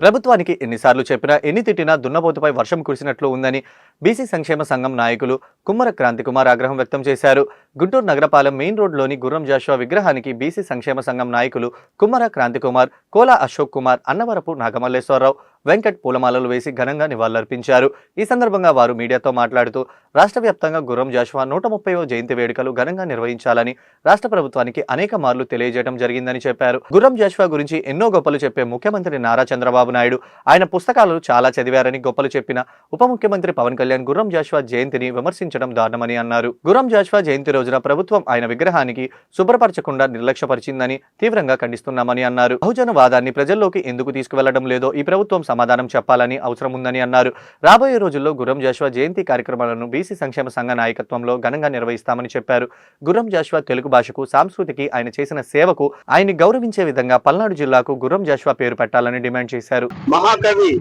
ప్రభుత్వానికి ఎన్నిసార్లు చెప్పినా ఎన్ని తిట్టినా దున్నపోతుపై వర్షం కురిసినట్లు ఉందని బీసీ సంక్షేమ సంఘం నాయకులు కుమ్మర క్రాంతికుమార్ ఆగ్రహం వ్యక్తం చేశారు. గుంటూరు నగరపాలెం మెయిన్ రోడ్లోని గుర్రం జాషువా విగ్రహానికి బీసీ సంక్షేమ సంఘం నాయకులు కుమార క్రాంతికుమార్ కోలా అశోక్ కుమార్ అన్నవరపు నాగమల్లేశ్వరరావు వెంకట్ పూలమాలలు వేసి ఘనంగా నివాళులర్పించారు. ఈ సందర్భంగా వారు మీడియాతో మాట్లాడుతూ రాష్ట్ర వ్యాప్తంగా గుర్రం జాషువా నూట ముప్పైవ జయంతి వేడుకలు ఘనంగా నిర్వహించాలని రాష్ట్ర ప్రభుత్వానికి అనేక మార్లు తెలియజేయడం జరిగిందని చెప్పారు. గుర్రం జాషువా గురించి ఎన్నో గొప్పలు చెప్పే ముఖ్యమంత్రి నారా చంద్రబాబు నాయుడు. ఆయన పుస్తకాలు చాలా చదివారని గొప్పలు చెప్పిన ఉప ముఖ్యమంత్రి పవన్ కళ్యాణ్ గుర్రం జాషువా జయంతిని విమర్శించడం దారుణమని అన్నారు. గుర్రం జాషువా జయంతి రోజున ప్రభుత్వం ఆయన విగ్రహానికి శుభ్రపరచకుండా నిర్లక్ష్యపరిచిందని తీవ్రంగా ఖండిస్తున్నామని అన్నారు. బహుజన వాదాన్ని ప్రజల్లోకి ఎందుకు తీసుకువెళ్ళడం లేదో ఈ ప్రభుత్వం సమాధానం చెప్పాలని అవసరం ఉందని అన్నారు. రాబోయే రోజుల్లో గుర్రం జాషువా జయంతి కార్యక్రమాలను బీసీ సంక్షేమ సంఘ నాయకత్వంలో ఘనంగా నిర్వహిస్తామని చెప్పారు. గుర్రం జాషువా తెలుగు భాషకు సంస్కృతికి ఆయన చేసిన సేవకు ఆయన్ని గౌరవించే విధంగా పల్నాడు జిల్లాకు గుర్రం జాషువా పేరు పెట్టాలని డిమాండ్ చేశారు. మహాకవి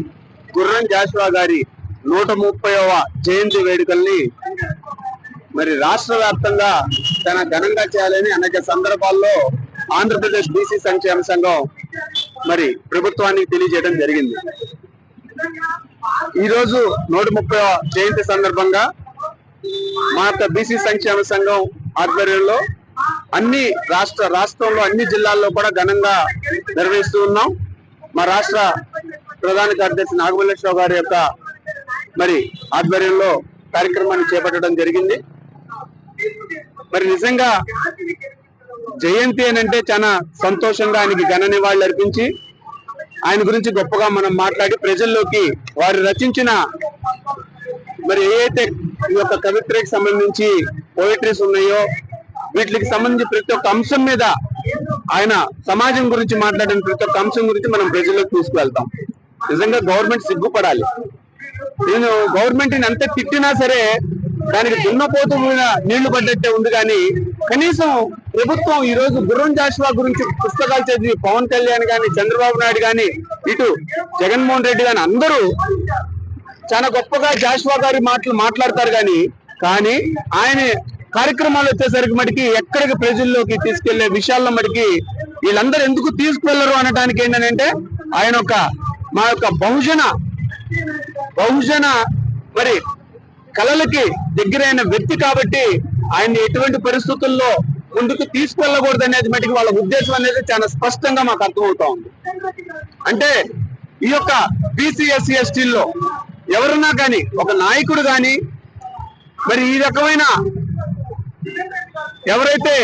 గుర్రం జాషువా గారి నూట ముప్పైవ జయంతి వేడుకల్ని మరి రాష్ట్ర వ్యాప్తంగా తన ఘనంగా చేయాలని అనేక సందర్భాల్లో ఆంధ్రప్రదేశ్ బీసీ సంక్షేమ సంఘం మరి ప్రభుత్వానికి తెలియజేయడం జరిగింది. ఈ రోజు నూట ముప్పై జయంతి సందర్భంగా మా యొక్క బీసీ సంక్షేమ సంఘం ఆధ్వర్యంలో అన్ని రాష్ట్ర రాష్ట్రంలో అన్ని జిల్లాల్లో కూడా ఘనంగా నిర్వహిస్తూ ఉన్నాం. మా రాష్ట్ర ప్రధాన కార్యదర్శి నాగమల్లేశ్వరరావు గారి యొక్క మరి ఆధ్వర్యంలో కార్యక్రమాన్ని చేపట్టడం జరిగింది. మరి నిజంగా జయంతి అని అంటే చాలా సంతోషంగా ఆయనకి ఘన నివాళులు అర్పించి ఆయన గురించి గొప్పగా మనం మాట్లాడి ప్రజల్లోకి వారు రచించిన మరి ఏదైతే ఈ యొక్క కవిత్రికి సంబంధించి పోయిటరీస్ ఉన్నాయో వీటికి సంబంధించి ప్రతి ఒక్క అంశం మీద ఆయన సమాజం గురించి మాట్లాడిన ప్రతి ఒక్క అంశం గురించి మనం ప్రజల్లోకి తీసుకువెళ్తాం. నిజంగా గవర్నమెంట్ సిగ్గుపడాలి. నేను గవర్నమెంట్ ఎంత తిట్టినా సరే దానికి దున్నపోతు నీళ్ళు పడ్డట్టే ఉంది కానీ కనీసం ప్రభుత్వం ఈ రోజు గుర్రం జాషువా గురించి పుస్తకాలు చదివి పవన్ కళ్యాణ్ గాని చంద్రబాబు నాయుడు గాని ఇటు జగన్మోహన్ రెడ్డి గాని అందరూ చాలా గొప్పగా జాషువా గారి మాటలు మాట్లాడతారు కానీ కానీ ఆయన కార్యక్రమాలు వచ్చేసరికి మటుకి ఎక్కడికి ప్రజల్లోకి తీసుకెళ్ళే విషయాల్లో మటుకి వీళ్ళందరూ ఎందుకు తీసుకువెళ్ళరు అనడానికి ఏంటంటే ఆయన ఒక మా యొక్క బహుజన బహుజన మరి కళలకి దగ్గరైన వ్యక్తి కాబట్టి ఆయన్ని ఎటువంటి పరిస్థితుల్లో ముందుకు తీసుకెళ్ళకూడదు అనేది మటుకు వాళ్ళ ఉద్దేశం అనేది చాలా స్పష్టంగా మాకు అర్థమవుతా ఉంది. అంటే ఈ యొక్క బీసీఎస్సీ ఎస్టీల్లో ఎవరున్నా కానీ ఒక నాయకుడు కానీ మరి ఈ రకమైన ఎవరైతే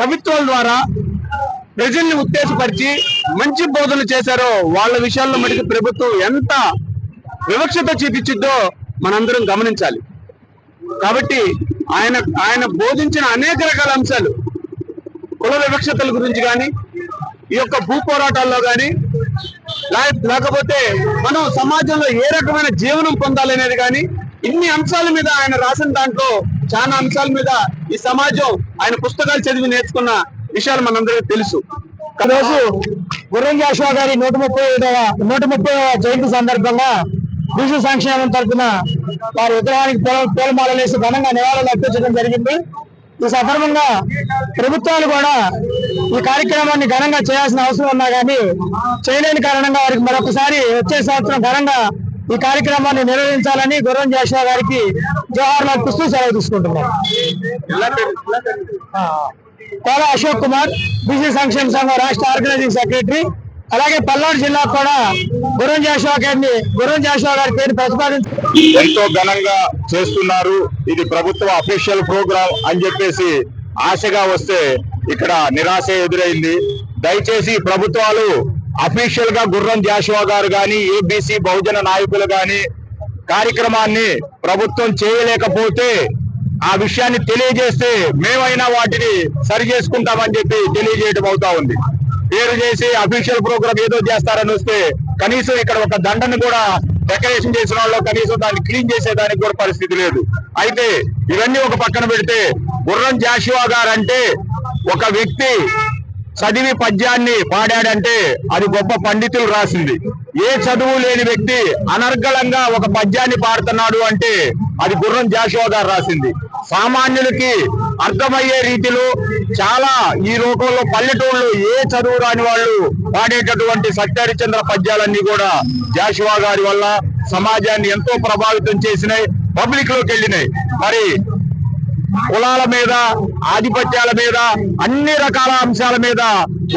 కవిత్వాల ద్వారా ప్రజల్ని ఉత్తేజపరిచి మంచి బోధనలు చేశారో వాళ్ళ విషయాల్లో మటుకు ప్రభుత్వం ఎంత వివక్షత చూపించిద్దో మనందరం గమనించాలి. కాబట్టి ఆయన ఆయన బోధించిన అనేక రకాల అంశాలు కుల వివక్షతల గురించి కానీ ఈ యొక్క భూ పోరాటాల్లో కానీ లేకపోతే మనం సమాజంలో ఏ రకమైన జీవనం పొందాలి అనేది కానీ ఇన్ని అంశాల మీద ఆయన రాసిన దాంట్లో చాలా అంశాల మీద ఈ సమాజం ఆయన పుస్తకాలు చదివి నేర్చుకున్న విషయాలు మనందరికీ తెలుసు. రోజు గుర్రం జాషువా గారి నూట ముప్పై ఐదవ నూట ముప్పై జయంతి సందర్భంగా బీసీ సంక్షేమం తరఫున వారి విగ్రహానికి పూలమాలలు వేసి ఘనంగా నివాళులు అర్పించడం జరిగింది. ఈ సందర్భంగా ప్రభుత్వాలు కూడా ఈ కార్యక్రమాన్ని ఘనంగా చేయాల్సిన అవసరం ఉన్నా కానీ చేయలేని కారణంగా వారికి మరొకసారి వచ్చే సంవత్సరం ఘనంగా ఈ కార్యక్రమాన్ని నిర్వహించాలని గుర్రం జాషువా గారికి జవహర్ పుస్తూ సెలవు తీసుకుంటున్నారు. కోల అశోక్ కుమార్ బీసీ సంక్షేమ సంఘం రాష్ట్ర ఆర్గనైజింగ్ సెక్రటరీ అలాగే పల్నాడు జిల్లా కూడా గుర్రం జాషువా గారిని గుర్రం జాషువా గారి పేరు ప్రతిపాదించి ఎంతో ఘనంగా చేస్తున్నారు. ఇది ప్రభుత్వ అఫీషియల్ ప్రోగ్రామ్ అని చెప్పేసి ఆశగా వస్తే ఇక్కడ నిరాశ ఎదురైంది. దయచేసి ప్రభుత్వాలు అఫీషియల్గా గుర్రం జాషువా గారు గాని ఏబీసీ బహుజన నాయకులు గాని కార్యక్రమాన్ని ప్రభుత్వం చేయలేకపోతే ఆ విషయాన్ని తెలియజేస్తే మేమైనా వాటిని సరి చేసుకుంటామని చెప్పి తెలియజేయడం అవుతా ఉంది. పేరు చేసి అఫీషియల్ ప్రోగ్రామ్ ఏదో చేస్తారని వస్తే కనీసం ఇక్కడ ఒక దండను కూడా డెకరేషన్ చేసిన వాళ్ళు కనీసం దాన్ని క్లీన్ చేసేదానికి కూడా పరిస్థితి లేదు. అయితే ఇవన్నీ ఒక పక్కన పెడితే గుర్రం జాషువా గారంటే ఒక వ్యక్తి చదివి పద్యాన్ని పాడాడంటే అది గొప్ప పండితులు రాసింది. ఏ చదువు లేని వ్యక్తి అనర్గళంగా ఒక పద్యాన్ని పాడుతున్నాడు అంటే అది గుర్రం జాషువా గారు రాసింది. సామాన్యులకి అర్థమయ్యే రీతిలో చాలా ఈ లోకంలో పల్లెటూళ్ళు ఏ చదువు రాని వాళ్ళు పాడేటటువంటి సత్యహరిచంద్ర పద్యాలన్నీ కూడా జాషువా గారి వల్ల సమాజాన్ని ఎంతో ప్రభావితం చేసినాయి పబ్లిక్లోకి వెళ్ళినాయి. మరి కులాల మీద ఆధిపత్యాల మీద అన్ని రకాల అంశాల మీద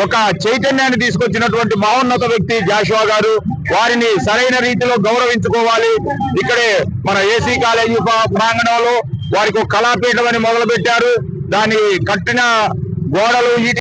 ఒక చైతన్యాన్ని తీసుకొచ్చినటువంటి మహోన్నత వ్యక్తి జాషువా గారు. వారిని సరైన రీతిలో గౌరవించుకోవాలి. ఇక్కడే మన ఏసీ కాలేజీ ప్రాంగణంలో వారికి ఒక కళాపీఠం అని మొదలు పెట్టారు దాని కట్టిన గోడలు